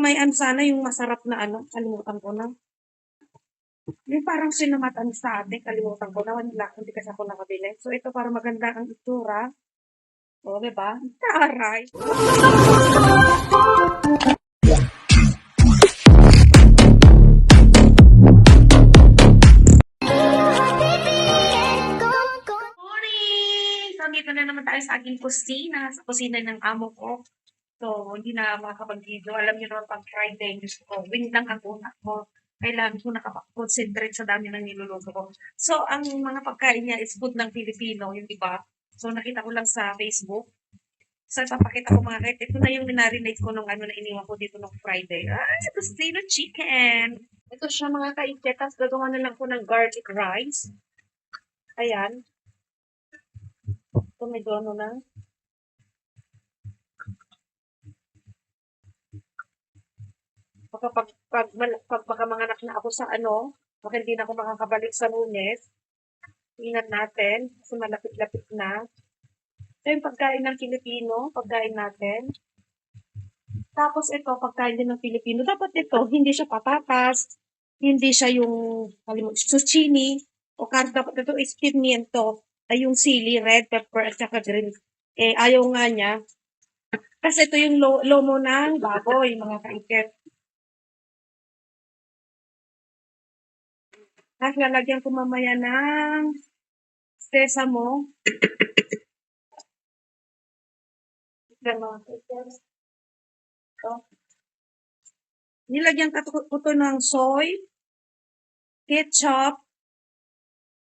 May ano sana, yung masarap na ano, kalimutan ko na. Yung parang sinamatan sa atin, kalimutan ko na, wala, hindi kasi ako nakabili. So, ito para maganda ang itsura. O, diba? Taray! Morning! So, dito na naman tayo sa aking kusina, sa kusina ng amo ko. So, hindi na makakapag-video. Alam niyo naman pag Friday, gusto ko, wing lang ang una ko. Kailangan ko nakapag-concentrate sa dami ng niluluto ko. So, ang mga pagkain niya is food ng Pilipino, yung iba. So, nakita ko lang sa Facebook. So, papakita ko mga kahit ito na yung minarinate ko nung ano na iniwan ko dito nung Friday. Ah, Tostino chicken! Ito siya mga kaitche. Tapos gagawa na lang ko ng garlic rice. Ayan. Ito may dono na. Baka pag, pag, mal- pag, baka na ako sa ano, baka hindi na ako makakabalik sa lunes. Ingat natin, kasi malapit-lapit na. Ito yung pagkain ng Pilipino, pagkain natin. Tapos ito, pagkain din ng Pilipino. Dapat ito, hindi siya patatas, hindi siya yung kalimut, zucchini, o kar dapat ito is pimiento, ay yung sili, red pepper, at saka green. Eh, ayaw nga niya. Kasi ito yung lo- lomo ng baboy, mga kaiket. At lalagyan ko mamaya ng sesamo. Kaiket. Ito. Nilagyan ko to ng soy, ketchup,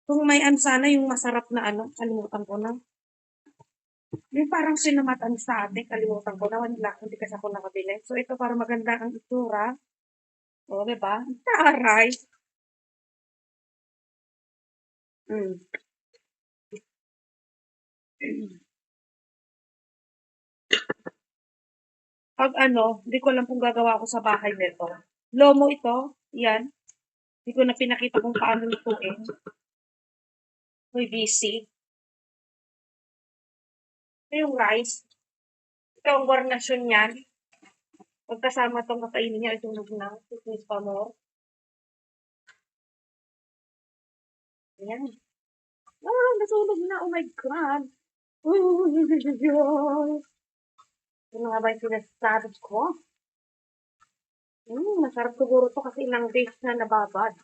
kung may ano sana, yung masarap na ano, kalimutan ko na. Yung parang sinamatan sa atin, kalimutan ko na, wala, hindi kasi ako nakabili. So, ito para maganda ang itsura. O, diba? Taray! Mm. Pag ano, di ko alam kung gagawa ko sa bahay nito. Lomo ito, yan. Di ko na pinakita kung paano lutuin. May busy. Ito yung rice. Ito ang garnasyon niyan. Pagkasama itong kakainin niya, itunog na. Fitness pa Ayan. Ah, nasunog na. Oh my God. Ano nga ba yung sinasabi ko? Hmm, masarap siguro to kasi ilang days na nababad.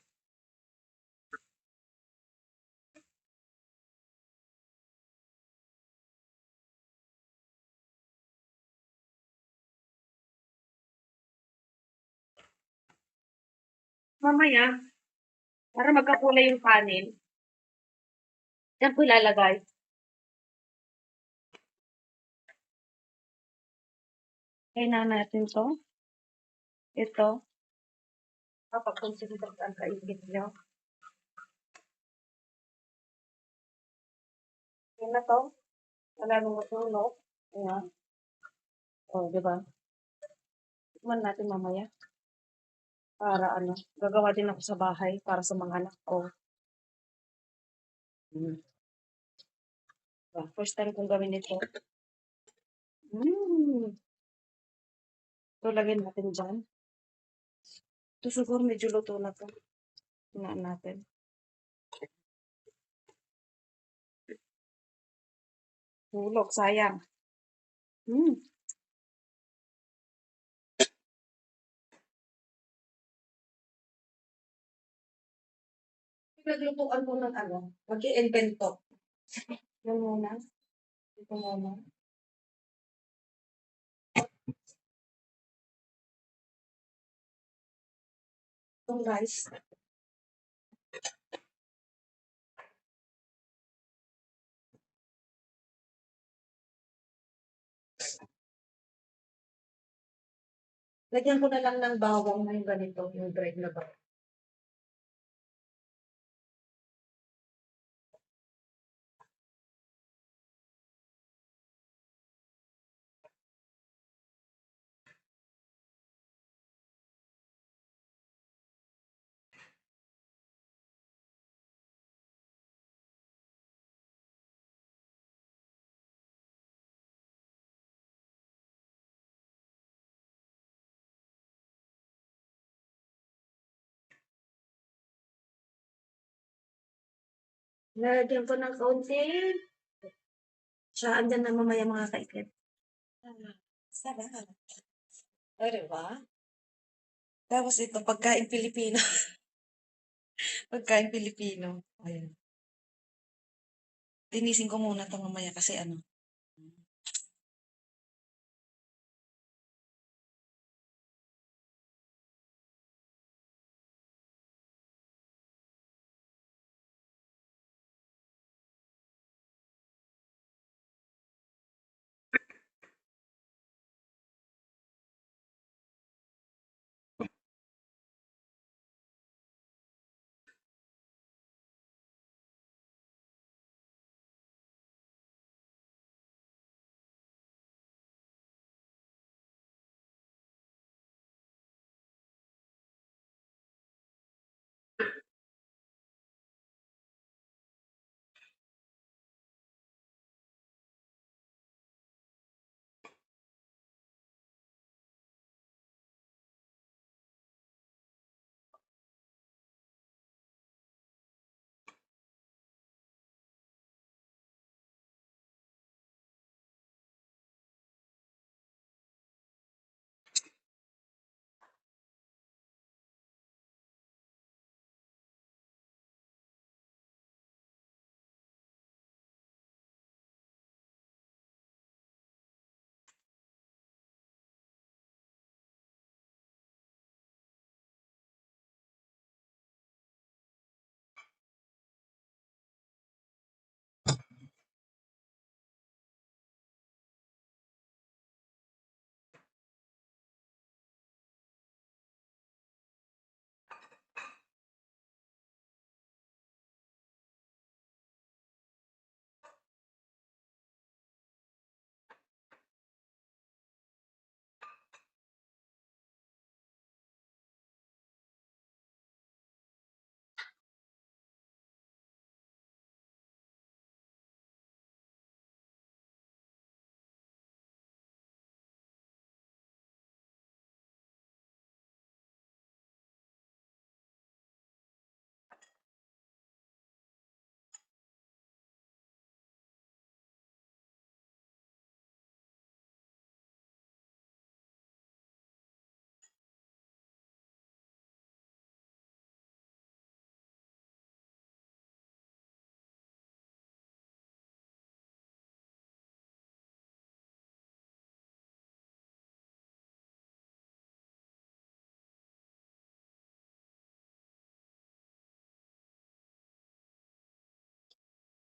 Mamaya, para magkakulay yung kanin, yan po ilalagay. Kailangan natin to. Ito. Kapag consider ang kaibig nyo. Yan na to. Wala nung matulog. Ayan. O, oh, di ba? Tikman natin mamaya. Para ano, gagawa din ako sa bahay para sa mga anak ko. Diba? First time kong gawin ito. Mm. Ito, lagyan natin dyan. Ito siguro medyo luto na to. Tingnan natin. Hulog, sayang. Hmm. Naglutuan ko ng ano, mag-i-invento. Yan muna. Ito muna. Itong rice. Lagyan ko na lang ng bawang na yung ganito, yung dried na bawang. Nalagyan ko ng kaunti. Siya, andyan na mamaya mga kaikit. Sarap. O, diba? Tapos ito, pagkain Pilipino. pagkain Pilipino. Ayan. Linisin ko muna ito mamaya kasi ano.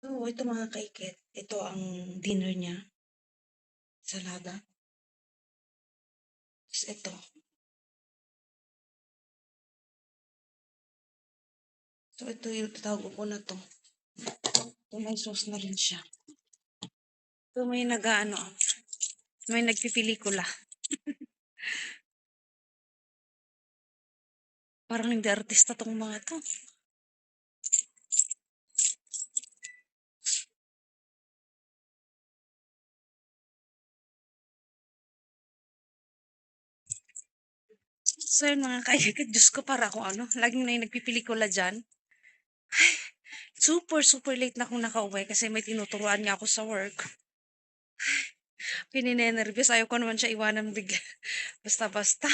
So, ito mga kaikit. Ito ang dinner niya. Salada. Tapos ito. So, ito yung tatawag ko na to. Ito may sauce na rin siya. Ito may nag-ano. May nagpipelikula. Parang hindi artista tong mga to. So yun mga kaibigan, Diyos ko para kung ano, laging na yung nagpipelikula dyan. Ay, super, super late na akong nakauwi kasi may tinuturuan niya ako sa work. Pininenervyos, ayaw ko naman siya iwanan bigla. Basta-basta.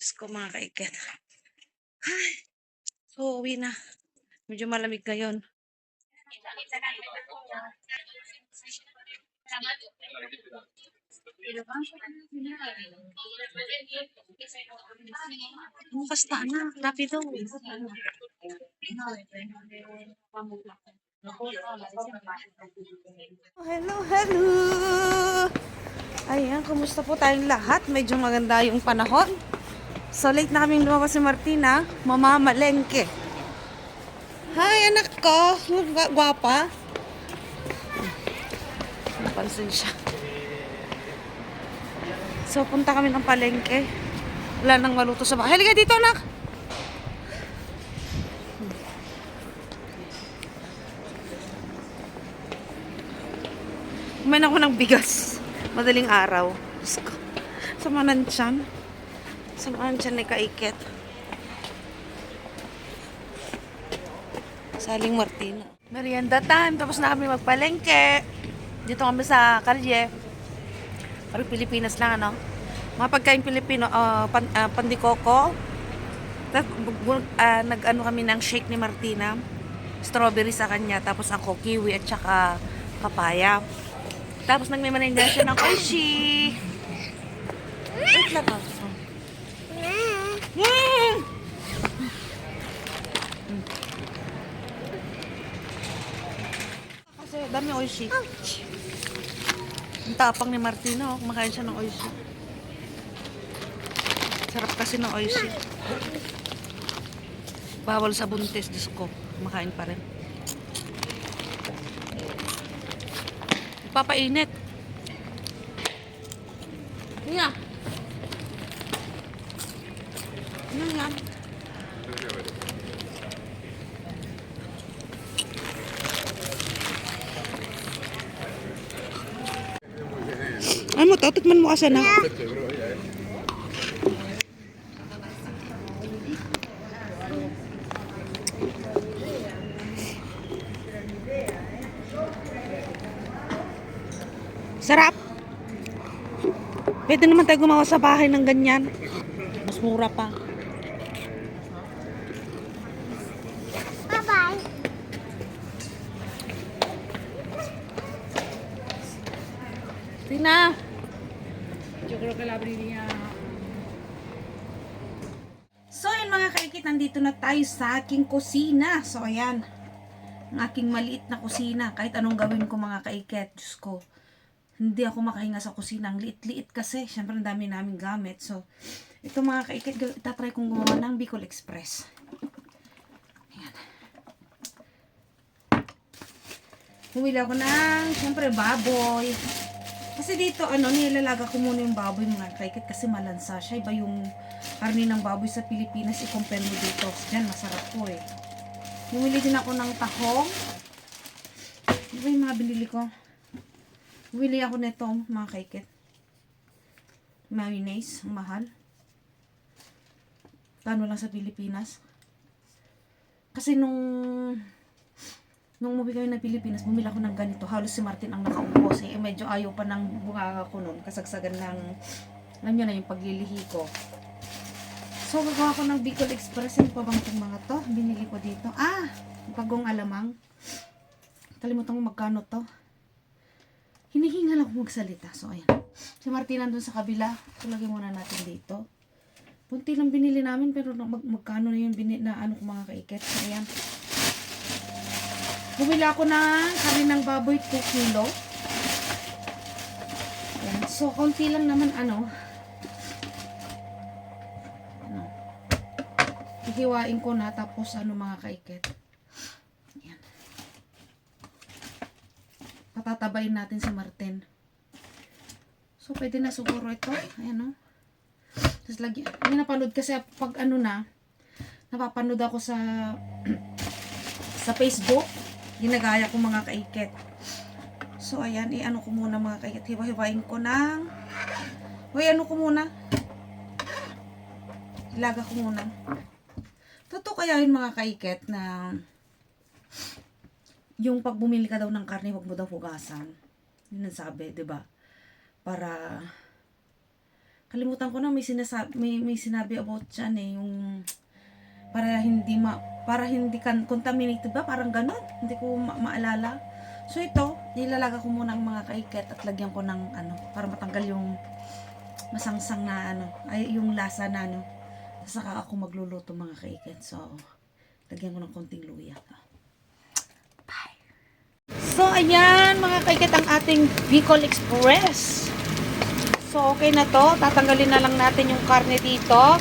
Diyos ko mga kaibigan. Ay, so uwi na. Medyo malamig ngayon. Bukas na na, rapido. Hello, hello! Ayan, kumusta po tayong lahat? Medyo maganda yung panahon. So, late na kaming lumabas si Martina. Mamamalengke. Hi, anak ko. Gwa- Gwapa. Napansin siya. So, punta kami ng palengke. Wala nang maluto sa bahay. Halika dito, anak! Kumain ako ng bigas. Madaling araw. Diyos ko. Sama ng tiyan. Sama ng tiyan ni Kaiket. Saling Martina. Merienda time. Tapos na kami magpalengke. Dito kami sa kalye. Parang Pilipinas lang, ano? Mga pagkain Pilipino, ah, pan, ah, pandikoko. Ah, nag-ano kami ng shake ni Martina. Strawberry sa kanya. Tapos ako, kiwi at saka papaya. Tapos nagmemanenda siya ng oishi. Wait lang ah. Mm. Kasi dami oishi. Ang tapang ni Martina, oh. kumakain siya ng oishi. Sarap kasi ng oishi. Bawal sa buntis, Diyos ko. Kumakain pa rin. Papainit. Nga. Ano yan? Ay mo, kasi na. Sarap. Pwede naman tayo gumawa sa bahay ng ganyan. Mas mura pa. Bye-bye. Tina. So, yun mga kaikit, nandito na tayo sa aking kusina. So, ayan. Ang aking maliit na kusina. Kahit anong gawin ko mga kaikit, Diyos ko. Hindi ako makahinga sa kusina. Ang liit-liit kasi. Siyempre, ang dami naming gamit. So, ito mga kaikit, itatry kong gumawa ng Bicol Express. Ayan. Bumili ako ng, siyempre, baboy. Kasi dito, ano, nilalaga ko muna yung baboy mga kaikit kasi malansa siya. Iba yung karni ng baboy sa Pilipinas, i-compare mo dito. Diyan, masarap po eh. Bumili din ako ng tahong. Ano ba yung mga binili ko? Bumili ako nito, mga kaikit. Mayonnaise, mahal. Kano lang sa Pilipinas. Kasi nung nung umuwi kami ng Pilipinas, bumili ako ng ganito. Halos si Martin ang nakaubos. Eh, medyo ayaw pa ng bunga ko nun. Kasagsagan ng, alam nyo na yung paglilihi ko. So, gagawa ko ng Bicol Express. Ano pa bang itong mga to? Binili ko dito. Ah! Pagong alamang. Kalimutan ko magkano to. Hinihingal ako magsalita. So, ayan. Si Martin nandun sa kabila. Tulagay muna natin dito. Punti lang binili namin pero mag magkano na yun binili na ano ko mga kaiket. So, ayan. Bumili ako ng kanin ng baboy 2 kilo. Ayan. So, konti lang naman ano. Ano. Hihiwain ko na tapos ano mga kaiket. Ayan. Patatabayin natin si Martin. So, pwede na siguro ito. Ayan o. Tapos lagi, may napanood kasi pag ano na, napapanood ako sa sa Facebook ginagaya ko mga kaiket. So, ayan, i-ano ko muna mga kaiket. Hiwa-hiwain ko ng... Hoy, ano ko muna? Ilaga ko muna. Totoo kaya yun mga kaiket na yung pag bumili ka daw ng karne, huwag mo daw hugasan. Yun ang sabi, di ba? Para kalimutan ko na may sinasabi may, may sinabi about dyan eh yung para hindi ma para hindi kan contaminated ba? Parang ganon. Hindi ko ma- maalala. So ito nilalaga ko muna ang mga kaiket at lagyan ko ng ano para matanggal yung masangsang na ano ay yung lasa na ano. Saka ako magluluto mga kaiket. So lagyan ko ng konting luya. Bye. So ayan mga kaiket ang ating Bicol Express. So, okay na to. Tatanggalin na lang natin yung karne dito.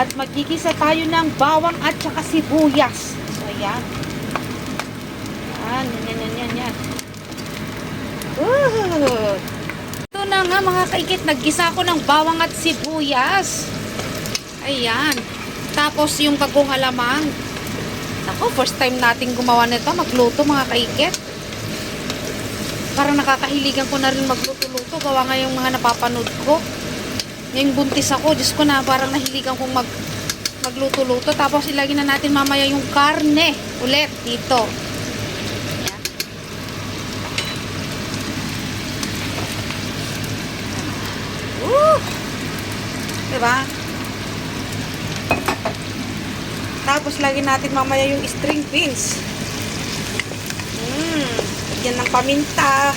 At magigisa tayo ng bawang at saka sibuyas. So, ayan. Yan, yan, yan, yan, yan. Good. Ito na nga mga kaikit. Naggisa ko ng bawang at sibuyas. Ayan. Tapos yung bagong alamang. Ako, first time nating gumawa nito. Magluto mga kaikit parang nakakahiligan ko na rin magluto-luto gawa nga yung mga napapanood ko Ngayong buntis ako, Diyos ko na, parang nahiligan kong mag, magluto-luto. Tapos ilagay na natin mamaya yung karne ulit dito. Ayan. Woo! Diba? Tapos lagay natin mamaya yung string beans. Mmm, yan ng paminta.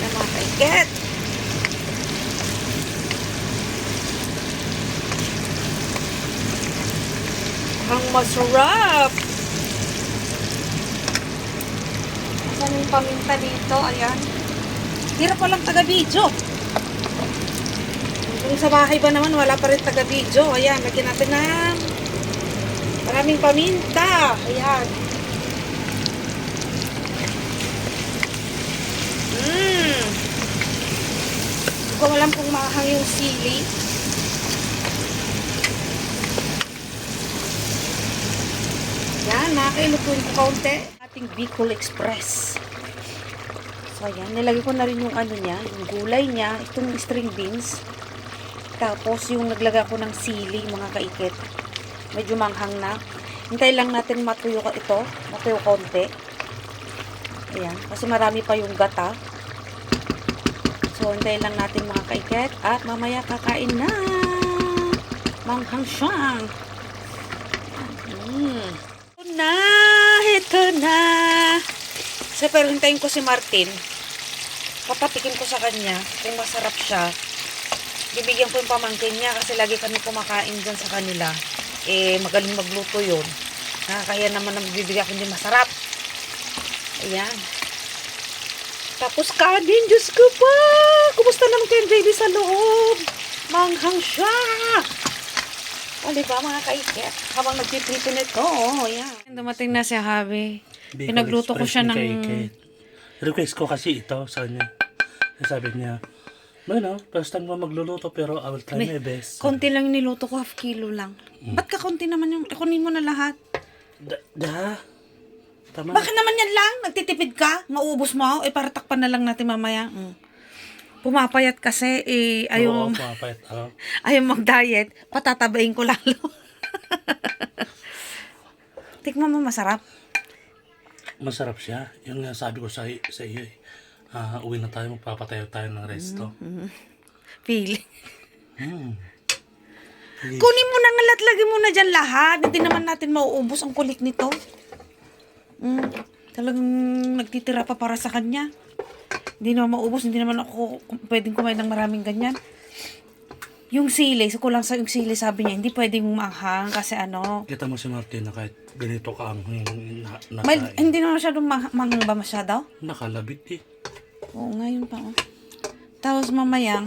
Yan mga kaiget. Masarap. Asan yung paminta dito? Ayan. Hirap walang taga-video. Kung sa bahay ba naman, wala pa rin taga-video. Ayan, lagyan natin ng maraming paminta. Ayan. Mmm. Hindi ko alam kung mahang yung sili. Yan, nakakailutuin ko kaunti. Ating Bicol Express. So, ayan. Nilagay ko na rin yung ano niya, yung gulay niya, itong string beans. Tapos, yung naglagay ko ng sili, mga kaikit. Medyo manghang na. Hintay lang natin matuyo ko ito. Matuyo konti. Ayan. Kasi marami pa yung gata. So, hintay lang natin mga kaikit. At mamaya kakain na. Manghang siyang. Mm. Na. Ito na. So, pero hintayin ko si Martin. Papatikin ko sa kanya kung masarap siya. Bibigyan ko yung pamangkin niya kasi lagi kami kumakain dyan sa kanila. Eh, magaling magluto yun. Nakakaya naman na bibigyan ko hindi masarap. Ayan. Tapos kanin, Diyos ko pa! Kumusta naman kayo baby sa loob? Manghang siya! O, diba mga kaiket? Habang nagpiprito nito, oh, ayan. Dumating na si Javi. Bicol Pinagluto ko Express siya ni ng... Kaiket. Request ko kasi ito sa kanya. Sabi niya, Bueno, first time mo magluluto pero I will try May- my best. Konti lang yung niluto ko, half kilo lang. Ba't ka konti naman yung... Kunin mo na lahat. Da, da. Tama. Bakit naman yan lang? Nagtitipid ka? Maubos mo? Eh, para takpan na lang natin mamaya. Mm. Pumapayat kasi, eh, ayaw, Oo, pumapayat ako. ayaw mag-diet. Patatabayin ko lalo. Tikman mo, masarap. Masarap siya. Yung nga sabi ko sa, sa iyo eh. Ah, uwi na tayo, magpapatayo tayo ng resto. Feeling. Hmm. Kunin mo na nga lahat, lagay mo na dyan lahat. Hindi naman natin mauubos ang kulit nito. Mm, talagang nagtitira pa para sa kanya. Hindi naman maubos, hindi naman ako pwedeng kumain ng maraming ganyan. Yung sili, so kulang sa yung sili sabi niya, hindi pwedeng maanghang kasi ano. Kita mo si Martina kahit ganito ka ang na, nakain. hindi naman masyadong ma- manghang ba masyado? Nakalabit eh. Oo nga, yun pa. Oh. Tapos mamaya,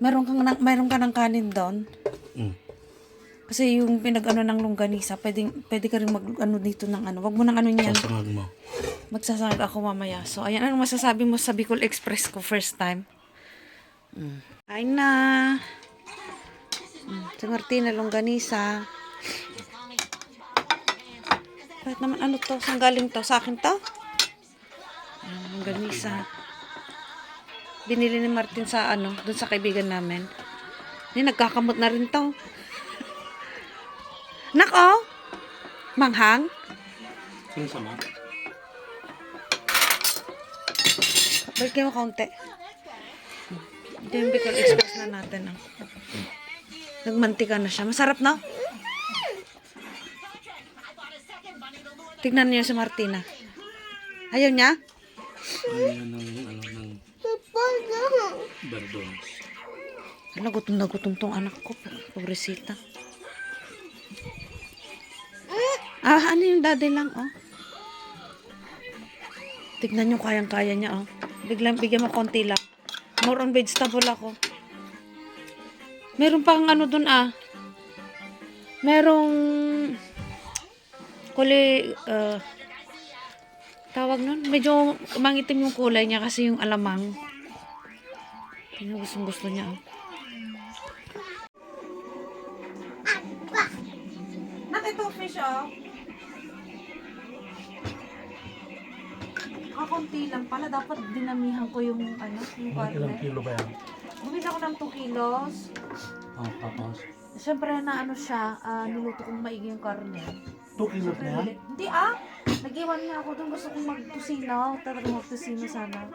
meron, kang, na- meron ka ng kanin doon. Mm. Kasi yung pinag-ano ng longganisa, pwede, pwede ka rin mag-ano dito ng ano. Wag mo nang ano niyan. Sasangag mo. Magsasangag ako mamaya. So, ayan. Anong masasabi mo sa Bicol Express ko first time? Mm. Ay na. Mm. Si Martina, longganisa. Bakit naman ano to? Saan galing to? Sa akin to? Ayan, longganisa. Binili ni Martin sa ano, dun sa kaibigan namin. Hindi, nagkakamot na rin to. Nako! Manghang? Sino sama? Balik mo kaunti. Ito yung Bicol Express na natin. Oh. Nagmantika na siya. Masarap, no? Tignan niyo si Martina. Ayaw niya? Ano ng, ano ng... Verdones. Ala, gutom na gutom tong anak ko. Pobresita. Ah, ano yung daddy lang, oh. Tignan nyo, kayang-kaya niya, oh. Biglang, bigyan mo konti lang. More on vegetable ako. Meron pang ano dun, ah. Merong kuli, uh, tawag nun, medyo mangitim yung kulay niya kasi yung alamang. Yung gustong gusto niya, oh. Nak, ito fish, oh. Kakunti lang pala. Dapat dinamihan ko yung, ano, yung ilang karne. kilo ba yan? Bumili ako ng 2 kilos. Oh, tapos. Siyempre na ano siya, ah, niluto kong maigi yung karne. 2 kilos na yan? Hindi ah! Nag-iwan niya ako doon. Gusto kong magtusino. Talagang magtusino sana.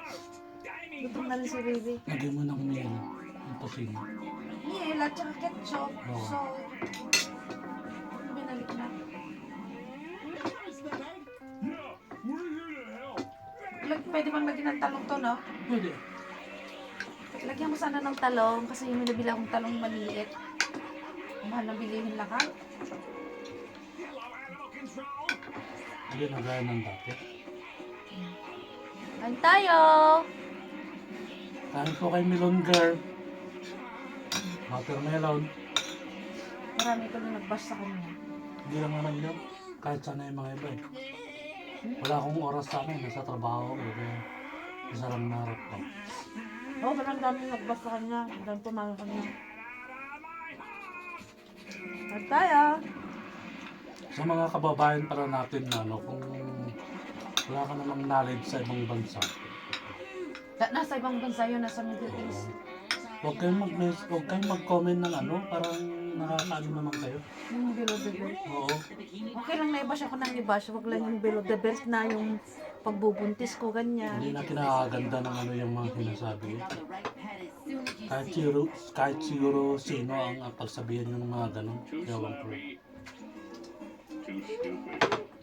Gutom na rin si Baby. Lagyan mo ng miel. Ang tosino. Miel at saka ketchup. Oo. So, binalik na. Pwede bang lagyan ng talong to, no? Pwede. Lagyan mo sana ng talong kasi yung nabili akong talong maliit. Mahal na bilihin lang ha. Lagyan na gaya ng dati. Kain tayo! Kain po kay Melon Girl. Watermelon. Marami ko na nag-bash sa kanya. Hindi lang naman yun. Kahit sana yung mga iba eh. Wala akong oras sa amin. Nasa trabaho ko. eh. Kaya isa lang narap ko. Oo, oh, parang dami nag-bash sa kanya. Dami pumaga kanya. Kain tayo! Sa mga kababayan pala natin na ano, kung wala ka namang knowledge sa ibang bansa, Na- Nasa ibang bansa yun, nasa Middle East. huwag kayong mag-comment ng ano, parang nakakaano naman kayo. Yung below the belt. Oo. Okay lang na-ibash ako ng ibash. Huwag lang yung below the belt na yung pagbubuntis ko, ganyan. Hindi na kinakaganda ng ano yung mga sinasabi. Kahit siguro, kahit siguro sino ang ang pagsabihan yung mga ganun. Ewan ko.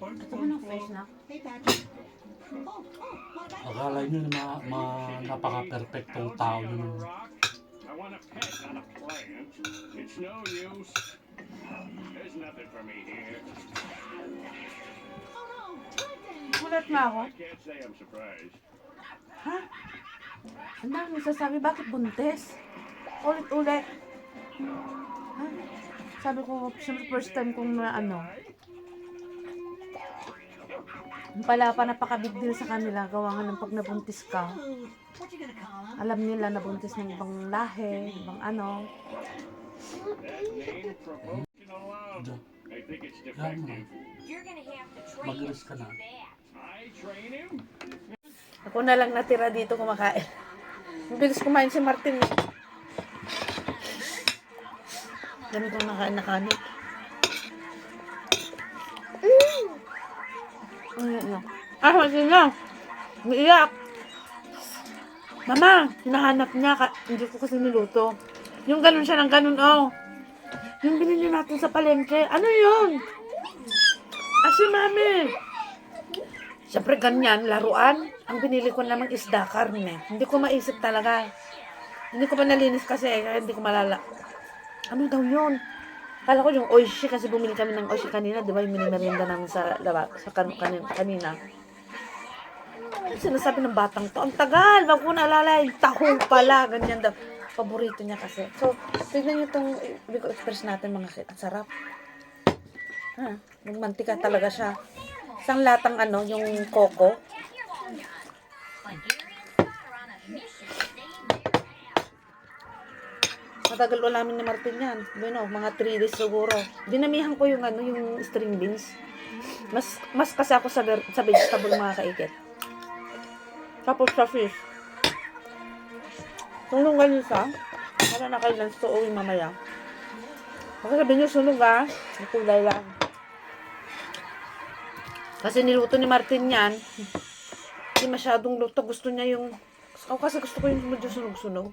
Ito mo ng face na. Akala nyo na mga, mga napaka-perfectong tao nyo. Want a pet, not a plant. It's no use. There's nothing for me here. Mulat na ako. I can't say I'm surprised. Ha? Ang dami sasabi, bakit buntis? Ulit-ulit. Ha? Sabi ko, siyempre first time kong na ano. Pala pa napaka-big deal sa kanila, gawa nga ng pag nabuntis ka. Alam nila nabuntis ng ibang lahi, ibang ano. Mag-release ka na. Ako na lang natira dito kumakain. Mabilis kumain si Martin. Dami kong nakain na kanin. Mm. Ano? Ah, kasi na. Umiiyak. Mama, hinahanap niya. Ka- hindi ko kasi niluto. Yung ganun siya ng ganun, oh. Yung binili natin sa palengke. Ano yun? Ah, si mami. Siyempre ganyan, laruan. Ang binili ko namang isda, karne. Hindi ko maisip talaga. Hindi ko pa nalinis kasi, kaya hindi ko malala. Ano daw yun? Kala ko yung oishi kasi bumili kami ng oishi kanina, di ba? Yung minimerienda namin sa, laba, sa kan, kanin, kanina. Ano sinasabi ng batang to? Ang tagal! Wag ko naalala. Yung tahong pala. Ganyan daw. Paborito niya kasi. So, tignan niyo itong Biko Express natin mga kit. Ang sarap. Ha? Yung mantika talaga siya. Isang latang ano, yung coco. Matagal ulamin ni Martin yan. Bueno, mga 3 days siguro. Dinamihan ko yung ano, yung string beans. Mas mas kasi ako sa, sa vegetable mga kaikit. Tapos sa fish. Tulong ganun sa. Para na kayo lang sa uwi mamaya. Baka sabihin nyo sunog ah. Kulay lang. Kasi niluto ni Martin yan. Hindi masyadong luto. Gusto niya yung... Ako kasi gusto ko yung medyo sunog-sunog.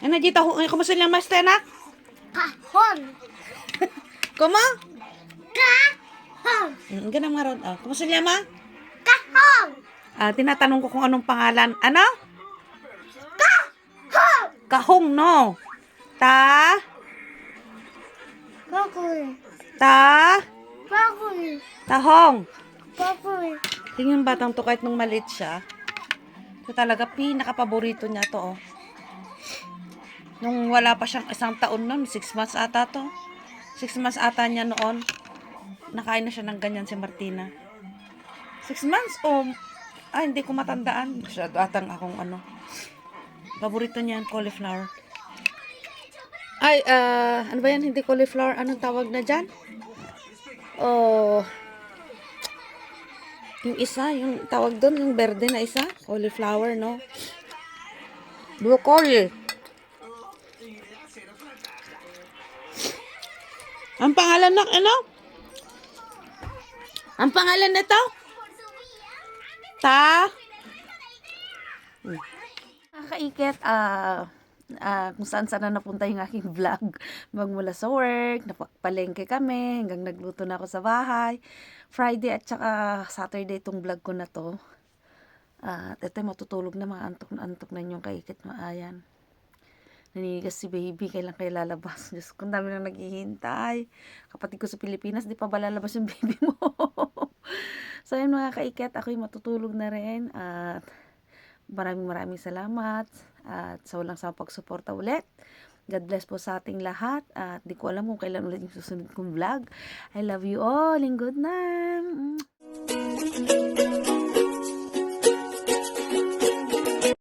Ano dito? Kumusta niya mas tenak? Cajón. Kumo? Cajón. Mm, ganun nga ron. Ah, kumusta niya ma? Cajón. Ah, tinatanong ko kung anong pangalan. Ano? Kahong! Kahong, no. Ta? Papoy. Ta? Papoy. Tahong. Papoy. Tingnan batang to kahit nung maliit siya. Ito talaga, pinaka-paborito niya to, oh. Nung wala pa siyang isang taon nun, six months ata to. Six months ata niya noon. Nakain na siya ng ganyan si Martina. Six months o Ah, hindi ko matandaan. Masyado atang akong ano. Paborito niyan, cauliflower. Ay, ah, ano ba yan? Hindi cauliflower. Anong tawag na dyan? Oh, yung isa, yung tawag doon, yung berde na isa, cauliflower, no? Broccoli. Ang pangalan ng ano? Ang pangalan nito? Ta? Nakakaikit, ah, ah, kung saan saan na napunta yung aking vlog. Magmula sa work, napalengke kami, hanggang nagluto na ako sa bahay. Friday at saka Saturday itong vlog ko na to. At ito matutulog na mga antok na antok na yung kaikit maayan. Naninigas si baby, kailan kayo lalabas? Diyos ko, dami nang naghihintay. Kapatid ko sa Pilipinas, di pa ba lalabas yung baby mo? so yun mga kaikit, ako'y matutulog na rin. At maraming maraming salamat. At sa walang sa pagsuporta ulit. God bless po sa ating lahat. At di ko alam kung kailan ulit yung susunod kong vlog. I love you all and good night.